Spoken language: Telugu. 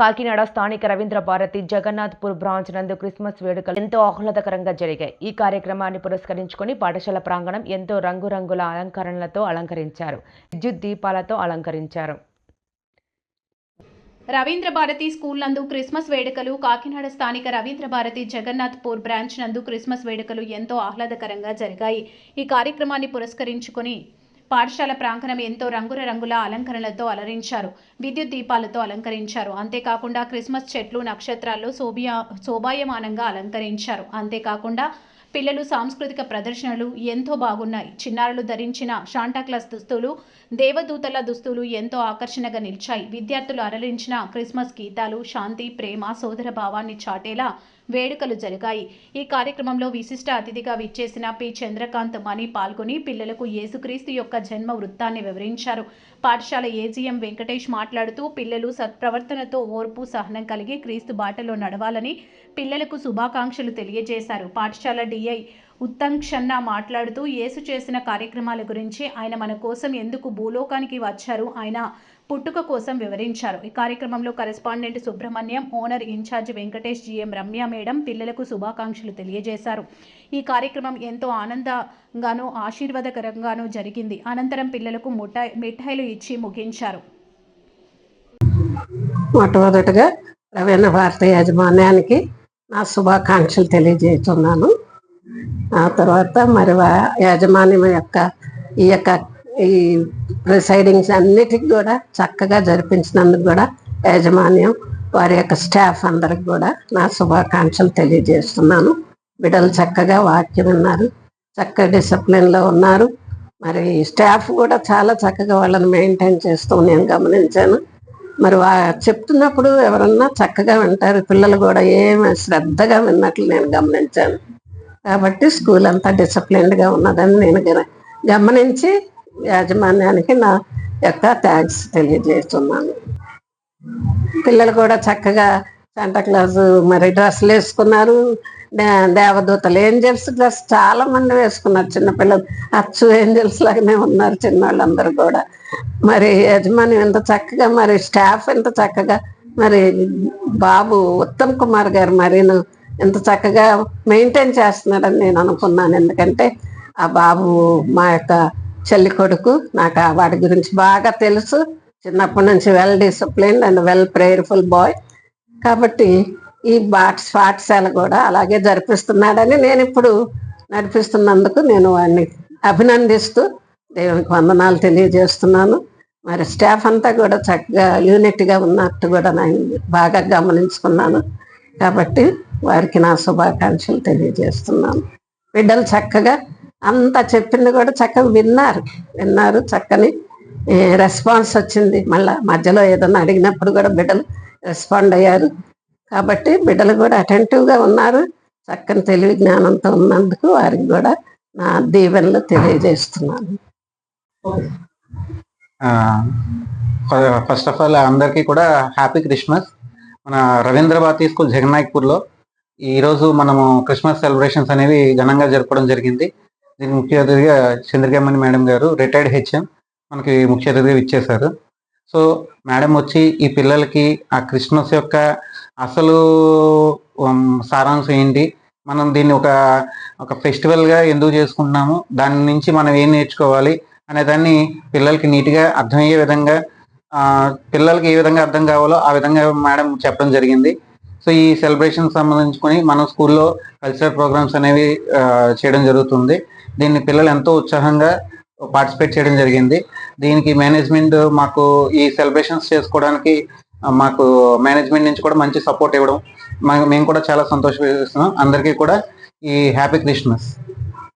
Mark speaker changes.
Speaker 1: కాకినాడ స్థానిక రవీంద్ర భారతి జగన్నాథ్పూర్ బ్రాంచ్ నందు క్రిస్మస్ వేడుకలు ఎంతో ఆహ్లాదకరంగా జరిగాయి. ఈ కార్యక్రమాన్ని పురస్కరించుకొని పాఠశాల ప్రాంగణం ఎంతో రంగురంగుల అలంకరణలతో అలంకరించారు. విద్యుత్ దీపాలతో అలంకరించారు.
Speaker 2: రవీంద్ర భారతి స్కూల్ నందు క్రిస్మస్ వేడుకలు కాకినాడ స్థానిక రవీంద్ర భారతి జగన్నాథ్పూర్ బ్రాంచ్ నందు క్రిస్మస్ వేడుకలు ఎంతో ఆహ్లాదకరంగా జరిగాయి. ఈ కార్యక్రమాన్ని పురస్కరించుకొని పాఠశాల ప్రాంగణం ఎంతో రంగుల రంగుల అలంకరణలతో అలరించారు. విద్యుత్ దీపాలతో అలంకరించారు. అంతేకాకుండా క్రిస్మస్ చెట్లు నక్షత్రాల్లో శోభియా శోభాయమానంగా అలంకరించారు. అంతేకాకుండా పిల్లలు సాంస్కృతిక ప్రదర్శనలు ఎంతో బాగున్నాయి. చిన్నారులు ధరించిన శాంటాక్లాస్ దుస్తులు దేవదూతల దుస్తులు ఎంతో ఆకర్షణగా నిలిచాయి. విద్యార్థులు అలరించిన క్రిస్మస్ గీతాలు శాంతి ప్రేమ సోదర భావాన్ని చాటేలా వేడుకలు జరిగాయి. ఈ కార్యక్రమంలో విశిష్ట అతిథిగా విచ్చేసిన పి. చంద్రకాంత్ మణి పాల్గొని పిల్లలకు యేసుక్రీస్తు యొక్క జన్మ వృత్తాన్ని వివరించారు. పాఠశాల ఏజీఎం వెంకటేష్ మాట్లాడుతూ పిల్లలు సత్ప్రవర్తనతో ఓర్పు సహనం కలిగి క్రీస్తు బాటలో నడవాలని పిల్లలకు శుభాకాంక్షలు తెలియజేశారు. పాఠశాల డిఐ ఉత్తమ్ క్షన్న మాట్లాడుతూ యేసు చేసిన కార్యక్రమాల గురించి ఆయన మన కోసం ఎందుకు భూలోకానికి వచ్చారు? ఆయన పుట్టుక కోసం వివరించారు. ఈ కార్యక్రమంలో correspondent Subrahmanyam owner incharge Venkatesh GM Ramya madam పిల్లలకు శుభాకాంక్షలు తెలియజేశారు. ఈ కార్యక్రమం ఎంతో ఆనందంగానూ ఆశీర్వాదకరంగానూ జరిగింది. అనంతరం పిల్లలకు ముఠాయి మిఠాయిలు ఇచ్చి ముగించారు.
Speaker 3: మొట్టమొదటిగా రవీంద్ర భారతి యాజమాన్యానికి నా శుభాకాంక్షలు తెలియజేస్తున్నాను. ఆ తర్వాత మరి వా- యాజమాన్యం యొక్క ఈ యొక్క ఈ ప్రిసైడింగ్స్ అన్నిటికి కూడా చక్కగా జరిపించినందుకు కూడా యాజమాన్యం వారి యొక్క స్టాఫ్ అందరికి కూడా నా శుభాకాంక్షలు తెలియజేస్తున్నాను. బిడ్డలు చక్కగా వాక్యం విన్నారు చక్కగా డిసిప్లిన్లో ఉన్నారు. మరి స్టాఫ్ కూడా చాలా చక్కగా వాళ్ళని మెయింటైన్ చేస్తూ నేను గమనించాను. మరి వా చెప్తున్నప్పుడు ఎవరన్నా చక్కగా వింటారు పిల్లలు కూడా ఏమి శ్రద్ధగా విన్నట్లు నేను గమనించాను. కాబట్టి స్కూల్ అంతా డిసిప్లిన్డ్గా ఉన్నదని నేను గమనించి యాజమాన్యానికి నా యొక్క థ్యాంక్స్ తెలియజేస్తున్నాను. పిల్లలు కూడా చక్కగా శాంటా క్లాస్ మరి డ్రెస్సులు వేసుకున్నారు. దేవదూతలు ఏంజల్స్ డ్రెస్ చాలా మంది వేసుకున్నారు చిన్నపిల్లలు. అచ్చు ఏంజల్స్ లాగానే ఉన్నారు చిన్నవాళ్ళందరూ కూడా. మరి యజమాని ఎంత చక్కగా మరి స్టాఫ్ ఎంత చక్కగా మరి బాబు ఉత్తమ్ కుమార్ గారు మరీను ఎంత చక్కగా మెయింటైన్ చేస్తున్నాడని నేను అనుకున్నాను. ఎందుకంటే ఆ బాబు మా యొక్క చెల్లి కొడుకు నాకు ఆ వాడి గురించి బాగా తెలుసు. చిన్నప్పటి నుంచి well disciplined and well prayerful boy. కాబట్టి ఈ బాట్స్ పాఠశాల కూడా అలాగే జరిపిస్తున్నాడని నేను ఇప్పుడు నడిపిస్తున్నందుకు నేను వాడిని అభినందిస్తూ దేవునికి వందనాలు తెలియజేస్తున్నాను. మరి స్టాఫ్ అంతా కూడా చక్కగా యూనిట్గా ఉన్నట్టు కూడా నేను బాగా గమనించుకున్నాను. కాబట్టి వారికి నా శుభాకాంక్షలు తెలియజేస్తున్నాను. బిడ్డలు చక్కగా అంతా చెప్పింది కూడా చక్కగా విన్నారు. విన్నారు చక్కని రెస్పాన్స్ వచ్చింది. మళ్ళా మధ్యలో ఏదన్నా అడిగినప్పుడు కూడా బిడ్డలు రెస్పాండ్ అయ్యారు. కాబట్టి బిడ్డలు కూడా అటెంటివ్గా ఉన్నారు. చక్కని తెలివి జ్ఞానంతో ఉన్నందుకు వారికి కూడా నా దీవెనలు తెలియజేస్తున్నాను.
Speaker 4: ఫస్ట్ ఆఫ్ ఆల్ అందరికీ కూడా హ్యాపీ క్రిస్మస్. మన రవీంద్ర భారతి స్కూల్ జగన్నాయక్పూర్లో ఈరోజు మనము క్రిస్మస్ సెలబ్రేషన్స్ అనేవి ఘనంగా జరపడం జరిగింది. దీని ముఖ్య అతిథిగా చంద్రకేమణి మేడం గారు రిటైర్డ్ హెచ్ఎం మనకి ముఖ్య అతిథిగా ఇచ్చేశారు సో మేడం వచ్చి ఈ పిల్లలకి ఆ క్రిస్మస్ యొక్క అసలు సారాంశం ఏంటి? మనం దీన్ని ఒక ఒక ఫెస్టివల్గా ఎందుకు చేసుకుంటున్నాము? దాని నుంచి మనం ఏం నేర్చుకోవాలి? అనే దాన్ని పిల్లలకి నీట్గా అర్థమయ్యే విధంగా పిల్లలకి ఏ విధంగా అర్థం కావాలో ఆ విధంగా మేడం చెప్పడం జరిగింది. సో ఈ సెలబ్రేషన్ సంబంధించుకొని మన స్కూల్లో కల్చరల్ ప్రోగ్రామ్స్ అనేవి చేయడం జరుగుతుంది. దీన్ని పిల్లలు ఎంతో ఉత్సాహంగా పార్టిసిపేట్ చేయడం జరిగింది. దీనికి మేనేజ్మెంట్ మాకు ఈ సెలబ్రేషన్స్ చేసుకోవడానికి మాకు మేనేజ్మెంట్ నుంచి కూడా మంచి సపోర్ట్ ఇవ్వడం మా- మేము కూడా చాలా సంతోషిస్తున్నాం అందరికీ కూడా ఈ హ్యాపీ క్రిస్మస్.